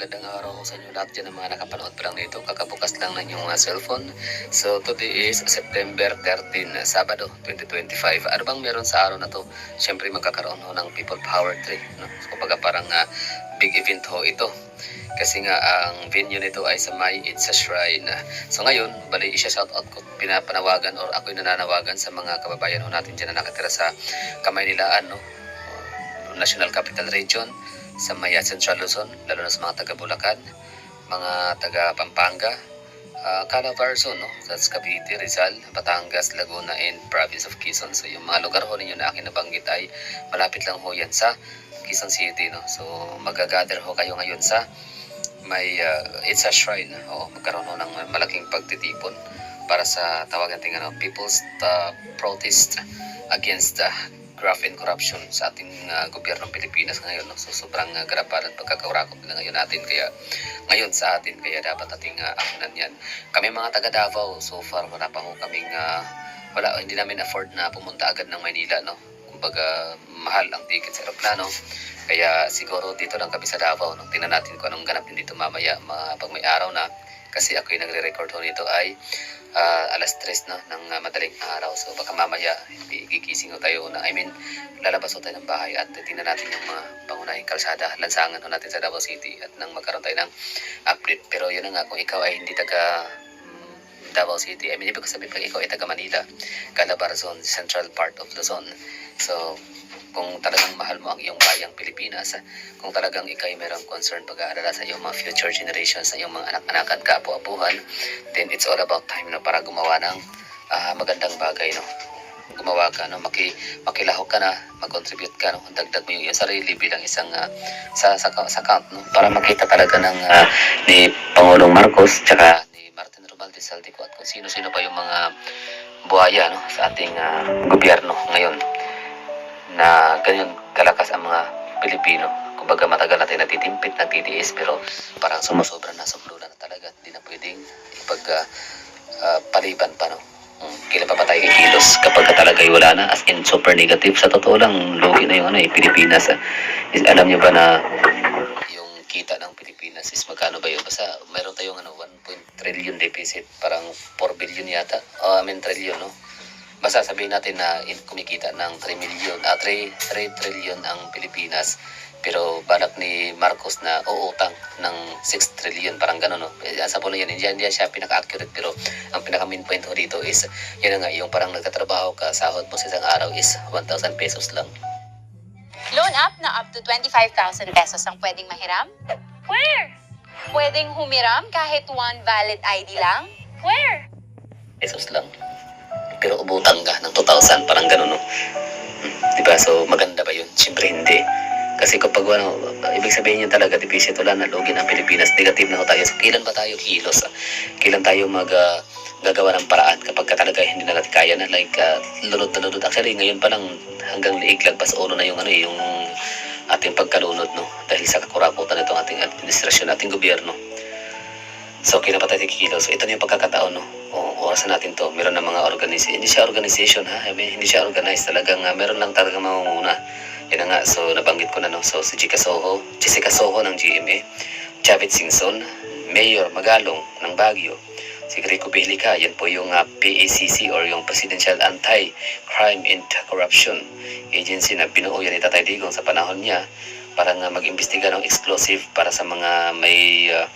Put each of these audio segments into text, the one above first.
magandang araw sa inyo lahat dyan ng mga nakapanood pa lang nito. Kakabukas lang ng uh, cellphone. So today is September 13, uh, Sabado 2025. Ano bang meron sa araw na to? Siyempre magkakaroon ho ng People Power Trip. No? So kumbaga parang uh, big event ho ito. Kasi nga ang venue nito ay sa May It's a Shrine. So ngayon, bali isa shoutout ko pinapanawagan or ako'y nananawagan sa mga kababayan ho natin dyan na nakatira sa Kamaynilaan, no? National Capital Region, sa Maya Central Luzon, lalo na sa mga taga Bulacan, mga taga Pampanga, uh, Calabarzon, no? That's Cavite, Rizal, Batangas, Laguna, and Province of Quezon. So yung mga lugar ho ninyo na aking nabanggit ay malapit lang ho yan sa Quezon City, no? So magagather ho kayo ngayon sa may uh, it's a shrine o magkaroon ho ng malaking pagtitipon para sa tawagan ting ano, People's uh, Protest against uh, graft and corruption sa ating uh, gobyernong Pilipinas ngayon. No? So sobrang uh, garapan at pagkakaurakot na ngayon natin kaya ngayon sa atin kaya dapat ating uh, akunan yan. Kami mga taga Davao so far wala pa ho kaming uh, wala hindi namin afford na pumunta agad ng Maynila no. Kumbaga mahal ang ticket sa aeroplano. Kaya siguro dito lang kami sa Davao. No? Tingnan natin kung anong ganap din dito mamaya ma- pag may araw na. Kasi ako yung nagre-record ho nito ay ah, alas 3 no, ng ah, madaling araw. So baka mamaya gigising tayo na. I mean, lalabas tayo ng bahay at tingnan natin yung mga pangunahing kalsada, lansangan natin sa Davao City at nang magkaroon tayo ng update. Pero yun nga, kung ikaw ay hindi taga mm, Davao City, I mean, ibig sabihin pag ikaw ay taga Manila, Calabarzon, central part of Luzon. So, kung talagang mahal mo ang iyong bayang Pilipinas, kung talagang ikaw ay mayroong concern pag-aalala sa iyong mga future generations, sa iyong mga anak-anak at kaapu-apuhan, then it's all about time no, para gumawa ng ah, magandang bagay. No? Gumawa ka, no? Maki, makilahok ka na, mag-contribute ka, no? dagdag mo yung iyong sarili bilang isang ah, sa, sa, sa account, no? para makita talaga ng ah, ni Pangulong Marcos, tsaka ni Martin Romualdez Saldico at kung sino-sino pa yung mga buhaya no, sa ating ah, gobyerno ngayon na ganyan kalakas ang mga Pilipino. Kumbaga matagal natin natitimpit, nagtitiis, pero parang sumusobra na, sumlula na talaga. Hindi na pwedeng ipag ah, ah, paliban pa, no? Mm, Kailan pa ba tayo kikilos kapag ka talaga ay wala na? As in, super negative. Sa totoo lang, lugi na yung ano, eh, Pilipinas. ah. Is, alam niyo ba na yung kita ng Pilipinas is magkano ba yun? Basta mayroon tayong ano, 1 trillion deficit. Parang 4 billion yata. Oh, I mean, trillion, no? Basta sabihin natin na kumikita ng 3 million, ah, 3, 3 trillion ang Pilipinas. Pero balak ni Marcos na uutang ng 6 trillion, parang gano'n, no? Eh, sa po na yan, hindi, hindi siya pinaka-accurate, pero ang pinaka-main point ko dito is, yun nga, yung parang nagtatrabaho ka, sahod mo sa isang araw is 1,000 pesos lang. Loan up na up to 25,000 pesos ang pwedeng mahiram? Where? Pwedeng humiram kahit one valid ID lang? Where? pesos lang. Pero ubutang ka ng 2,000, parang gano'n, no? Hmm, Diba? So, maganda ba yun? Siyempre, hindi. Kasi kapag ano, ibig sabihin yun talaga, deficit wala na login ang Pilipinas, negative na ho tayo. So, kailan ba tayo kilos? ah? Kailan tayo mag ah, gagawa ng paraan kapag ka talaga hindi na natin kaya na like uh, lunod na lunod. Actually, ngayon pa lang hanggang liig lagpas ulo na yung ano eh, yung ating pagkalunod no dahil sa kakurakutan nitong ating administrasyon, ating gobyerno. So, kinapat tayo kikilos. So, ito na yung pagkakataon, no? O, na natin to. Meron na mga organization. Hindi siya organization, ha? I mean, hindi siya organized. Talagang, uh, meron lang talaga mamumuna. Yan nga. So, nabanggit ko na, no? So, si Jessica Soho, Jessica Soho ng GMA, Javit Singson, Mayor Magalong ng Baguio, si Rico Belica, yan po yung uh, PACC or yung Presidential Anti-Crime and Corruption Agency na binuo yan ni Tatay Digong sa panahon niya para nga mag-imbestiga ng exclusive para sa mga may uh,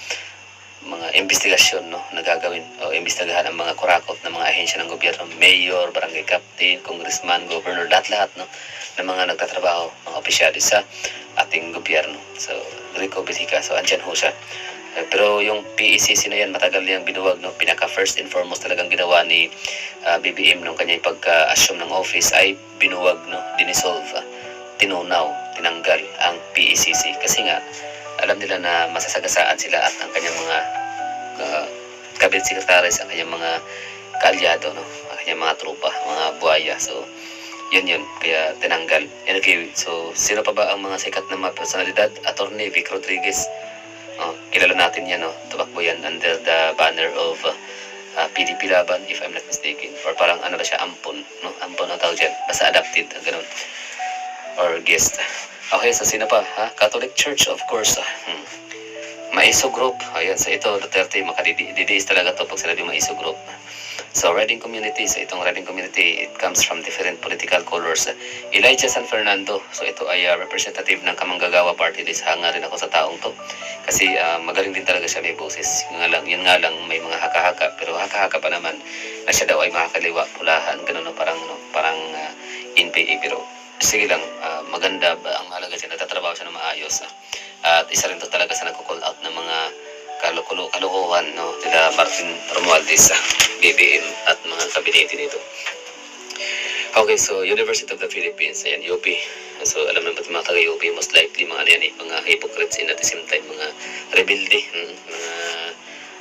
mga investigasyon no na gagawin o imbestigahan ang mga kurakot ng mga ahensya ng gobyerno, mayor, barangay captain, congressman, governor, lahat-lahat no ng mga nagtatrabaho, mga opisyalis sa ating gobyerno. So, Rico Belica, so andyan ho siya. Eh, Pero yung PECC na yan, matagal niyang binuwag, no? Pinaka first and foremost talagang ginawa ni ah, BBM nung kanyang pagka-assume ng office ay binuwag, no? Dinisolve, ah, tinunaw, tinanggal ang PECC. Kasi nga, alam nila na masasagasaan sila at ang kanyang mga uh, cabinet secretaries, ang kanyang mga kaalyado, no? ang kanyang mga tropa, mga buhaya. So, yun yun. Kaya tinanggal. Anyway, so sino pa ba ang mga sikat na mga personalidad? Attorney Vic Rodriguez. Oh, kilala natin yan, no? Tumakbo yan under the banner of uh, uh, PDP Laban, if I'm not mistaken. Or parang ano ba siya, Ampon, no? Ampon ang tawag dyan. Basta adapted, ganun. Or guest. Okay, so sino pa? Ha? Catholic Church, of course. ah. Hmm. Maiso Group. Ayan, so ito, Duterte, makadidiis talaga to pag sila yung Maiso Group. So, Reading Community, so itong Reading Community, it comes from different political colors. Elijah San Fernando, so ito ay uh, representative ng Kamanggagawa Party List. Hanga rin ako sa taong to. Kasi uh, magaling din talaga siya may boses. Yun nga lang, yun nga lang may mga haka-haka. Pero haka-haka pa naman na siya daw ay makakaliwa, pulahan, ganun, no, parang, no, parang uh, NPA. Pero sige lang, ah, maganda ba ang halaga siya, nagtatrabaho siya na maayos. ah. At isa rin to talaga sa nagko-call out ng mga kalukulo, kalukuhan no, nila Martin Romualdez sa BBM at mga kabinete nito. Okay, so University of the Philippines, ayan, UP. So alam naman mga taga-UP, most likely mga ano yan eh, mga hypocrites in at the same time, mga rebelde, hmm, mga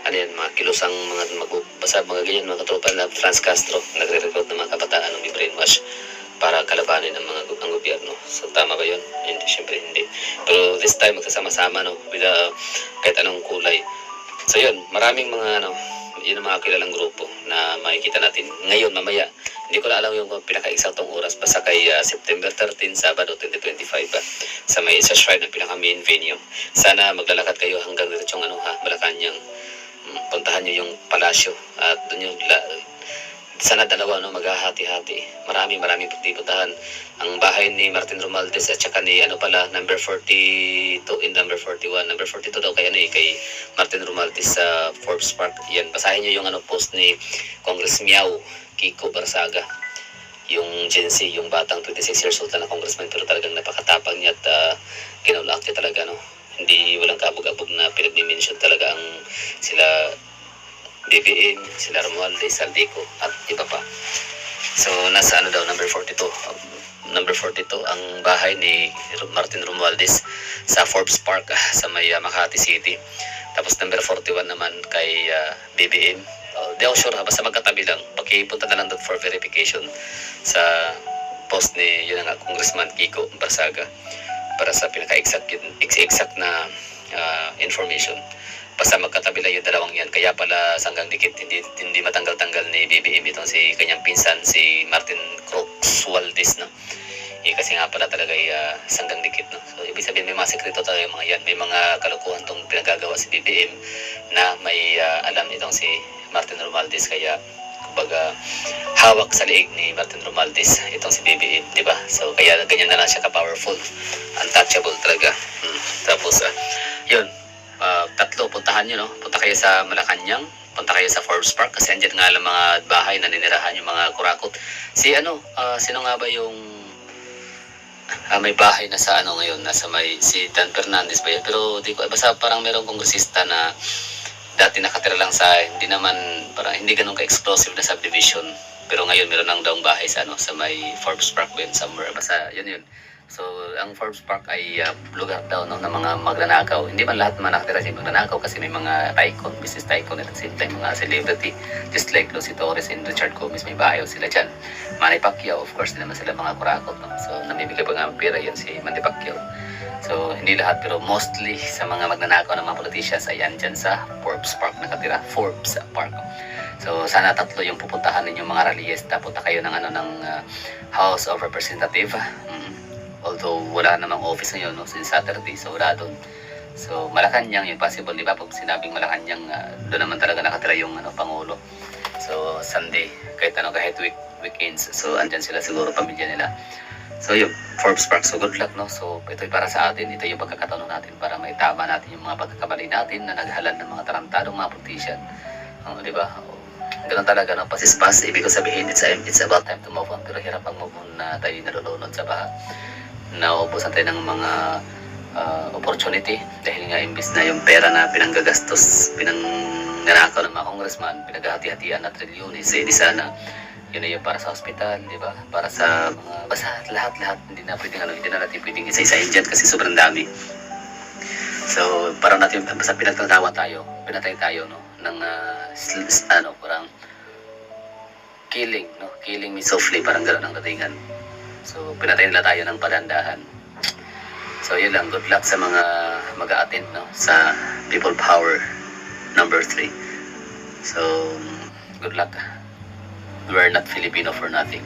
ano yan, mga kilusang mga magbasa, mga ganyan, mga katropa na Franz Castro, nagre-recruit ng mga kabataan ng brainwash para kalabanin ang mga ang gobyerno. So tama ba yun? Hindi, syempre hindi. Pero this time magsasama-sama no, with uh, kahit anong kulay. So yun, maraming mga ano, yun ang mga kilalang grupo na makikita natin ngayon, mamaya. Hindi ko na alam yung pinaka-exactong oras basta kay uh, September 13, Sabado 2025 ah, sa may sa shrine ng pinaka-main venue. Sana maglalakad kayo hanggang yung ano ha, Malacanang. Mm, Puntahan nyo yung palasyo at doon yung la, sana dalawa no maghahati-hati. Marami marami pagtipuntahan. Ang bahay ni Martin Romualdez at saka ni ano pala number 42 in number 41. Number 42 daw kay ano eh kay Martin Romualdez sa Forbes Park. Yan basahin niyo yung ano post ni Congress Miao Kiko Barsaga. Yung Gen Z, yung batang 26 years old na congressman pero talagang napakatapang niya at uh, kinulak niya talaga no. Hindi walang kabog-abog na pinagmi-mention talaga ang sila BBM, sila Romualdez, Saldico, at iba pa. So, nasa ano daw, number 42. Um, number 42 ang bahay ni Martin Romualdez sa Forbes Park ah, sa may ah, Makati City. Tapos number 41 naman kay ah, BBM. Uh, di ako sure ha, basta magkatabi lang. Pakipunta na lang doon for verification sa post ni yun nga, Congressman Kiko Barsaga para sa pinaka-exact exact na ah, information basta magkatabi lang yung dalawang yan. Kaya pala sanggang dikit, hindi, hindi matanggal-tanggal ni BBM itong si kanyang pinsan, si Martin Crooks Waldes, no? Eh, kasi nga pala talaga ay ah, sanggang dikit, no? So, ibig sabihin, may mga sekreto talaga yung mga yan. May mga kalukuhan tong pinagagawa si BBM na may ah, alam itong si Martin Romualdez. Kaya, kumbaga, hawak sa leeg ni Martin Romualdez itong si BBM, di ba? So, kaya ganyan na lang siya ka-powerful. Untouchable talaga. Hmm. Tapos, ah, yun, Ah, tatlo, puntahan nyo, no? Punta kayo sa Malacanang, punta kayo sa Forbes Park, kasi andyan nga lang mga bahay na ninirahan yung mga kurakot. Si ano, ah, sino nga ba yung ah, may bahay na sa ano ngayon, nasa may, si Dan Fernandez ba yun? Pero di ko, basta parang merong kongresista na dati nakatira lang sa, hindi naman, parang hindi ganun ka-explosive na subdivision. Pero ngayon meron nang daong bahay sa ano, sa may Forbes Park yun, somewhere. Basta yun yun. So, ang Forbes Park ay uh, lugar daw no, ng mga magnanakaw. Hindi man lahat man nakatira sa magnanakaw kasi may mga tycoon, business tycoon at the same time mga celebrity. Just like Lucy Torres and Richard Gomez, may bahay sila dyan. Manny Pacquiao, of course, hindi naman sila mga kurakot. No? So, namibigay pa nga ng pera yan si Manny Pacquiao. So, hindi lahat pero mostly sa mga magnanakaw ng mga politicians ay yan dyan sa Forbes Park nakatira. Forbes Park. So, sana tatlo yung pupuntahan ninyong mga rallies. Punta kayo ng ano ng uh, House of Representative. Mm. Although wala namang office ngayon no, since Saturday, so wala doon. So, Malacanang yun possible, di ba? Pag sinabing Malacanang, uh, doon naman talaga nakatira yung ano, Pangulo. So, Sunday, kahit ano, kahit week, weekends. So, andyan sila siguro, pamilya nila. So, yung Forbes Park, so good luck, no? So, ito para sa atin, ito yung pagkakataon natin para maitama natin yung mga pagkakamali natin na naghalan ng mga tarantadong mga politician. Oh, di ba? Ganun talaga, no? Pasispas, ibig ko sabihin, it's, it's about time to move on. Pero hirap ang move on na tayo nalulunod sa baha. Nauubusan tayo ng mga ah, opportunity dahil nga imbis na yung pera na pinanggagastos, pinangnanakaw ng mga congressman, pinaghati-hatian na trilyones, eh di sana yun na yung para sa hospital, di ba? Para sa mga, basta lahat-lahat, hindi na pwedeng ano, hindi na natin pwedeng isa-isahin dyan kasi sobrang dami. So, parang natin, basta pinagtatawa tayo, pinatay tayo, no? Ng, s- ano, parang killing, no? Killing me softly, parang gano'n ang datingan. So, pinatay nila tayo ng padandahan. So, yun lang. Good luck sa mga mag attend no? Sa People Power number 3. So, good luck. We are not Filipino for nothing.